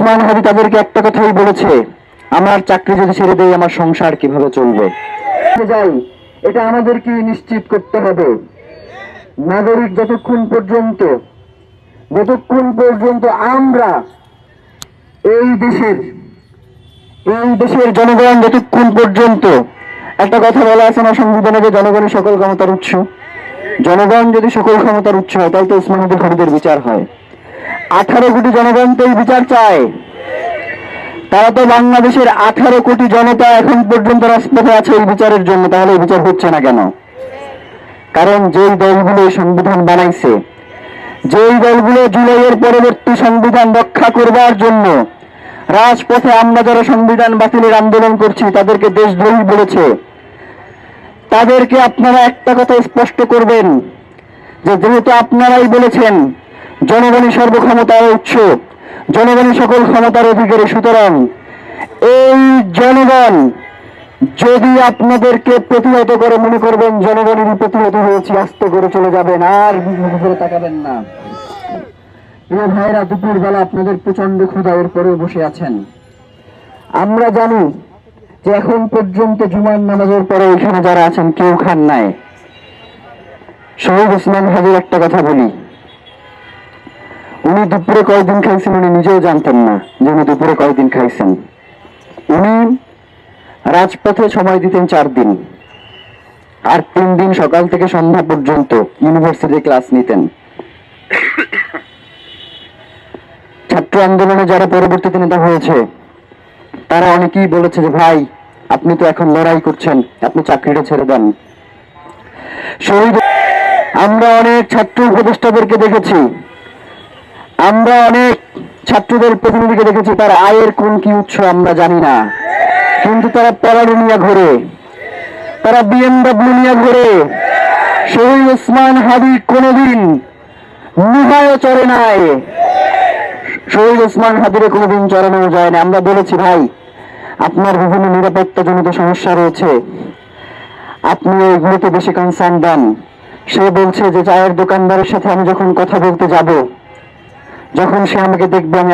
ওসমান হাদি তাদেরকে একটা কথাই বলেছে, আমার চাকরি যদি ছেড়ে দেয় আমার সংসার কীভাবে চলবে? যাই, এটা আমাদেরকে নিশ্চিত করতে হবে। নাগরিক যতক্ষণ পর্যন্ত যতক্ষণ পর্যন্ত আমরা এই দেশের এই দেশের জনগণ যতক্ষণ পর্যন্ত, একটা কথা বলা আছে না সংবিধানে যে জনগণের সকল ক্ষমতার উৎস। জনগণ যদি সকল ক্ষমতার উৎস হয় তাহলে তো ওসমান হাদি খরিদের বিচার হয়। আঠারো কোটি জনগণ তো এই বিচার চায় তারা তো বাংলাদেশের আঠারো কোটি জনতা এখন পর্যন্ত রাজপথে আছে এই বিচারের জন্য, তাহলে এই বিচার হচ্ছে না কেন? কারণ যেই দলগুলো এই সংবিধান বানাইছে, যেই দলগুলো জুলাইয়ের পরবর্তী সংবিধান রক্ষা করবার জন্য রাজপথে আমরা যারা সংবিধান বাতিলের আন্দোলন করছি, তাদেরকে দেশদ্রোহী বলেছে। তাদেরকে আপনারা একটা কথা স্পষ্ট করবেন, যে যেহেতু আপনারাই বলেছেন জনগণই সর্বক্ষমতার উৎস জনগণই সকল ক্ষমতার অধিকারী, সুতরাং এই জনগণ যদি আপনাদেরকে প্রতিহত করে মনে করবেন, জনগণেরই প্রতিহত হয়েছি, আস্তে করে চলে যাবেন, আর করে তাকাবেন না। প্রিয় ভাইরা দুপুর বেলা আপনাদের প্রচণ্ড ক্ষুধা পরেও বসে আছেন। আমরা জানি যে এখন পর্যন্ত জুমার নামাজের পরে এখানে যারা আছেন, কেউ খান নাই। শহীদ ওসমান হাজির একটা কথা বলি। উনি দুপুরে কয়দিন খাইছেন উনি নিজেও জানতেন না যে উনি দুপুরে কয়দিন খাইছেন। উনি রাজপথে সময় দিতেন চার দিন। আর তিন দিন সকাল থেকে সন্ধ্যা পর্যন্ত ইউনিভার্সিটি ক্লাস নিতেন। ছাত্র আন্দোলনে যারা পরবর্তীতে নেতা হয়েছে, তারা অনেকেই বলেছে যে, ভাই, আপনি তো এখন লড়াই করছেন, আপনি চাকরিটা ছেড়ে দেন। শহীদ আমরা অনেক ছাত্র উপদেষ্টাদেরকে দেখেছি আমরা অনেক ছাত্রদের প্রতিনিধিকে দেখেছি, তার আয়ের কোন কি উৎস আমরা জানি না। কিন্তু তারা প্যারাডো নিয়ে ঘোরে। তারা বিএমডাব্লিউ নিয়ে ঘোরে। শহীদ ওসমান হাদি কোনোদিন নুহায় চড়ে নাই। শহীদ ওসমান হাদিরে কোনোদিন চড়ানো যায় না। আমরা বলেছি, ভাই, আপনার বিভিন্ন নিরাপত্তা জনিত সমস্যা রয়েছে। আপনি ওইগুলোতে বেশি কনসার্ন দেন। সে বলছে যে, চায়ের দোকানদারের সাথে আমি যখন কথা বলতে যাব যখন সে আমাকে দেখবে আমি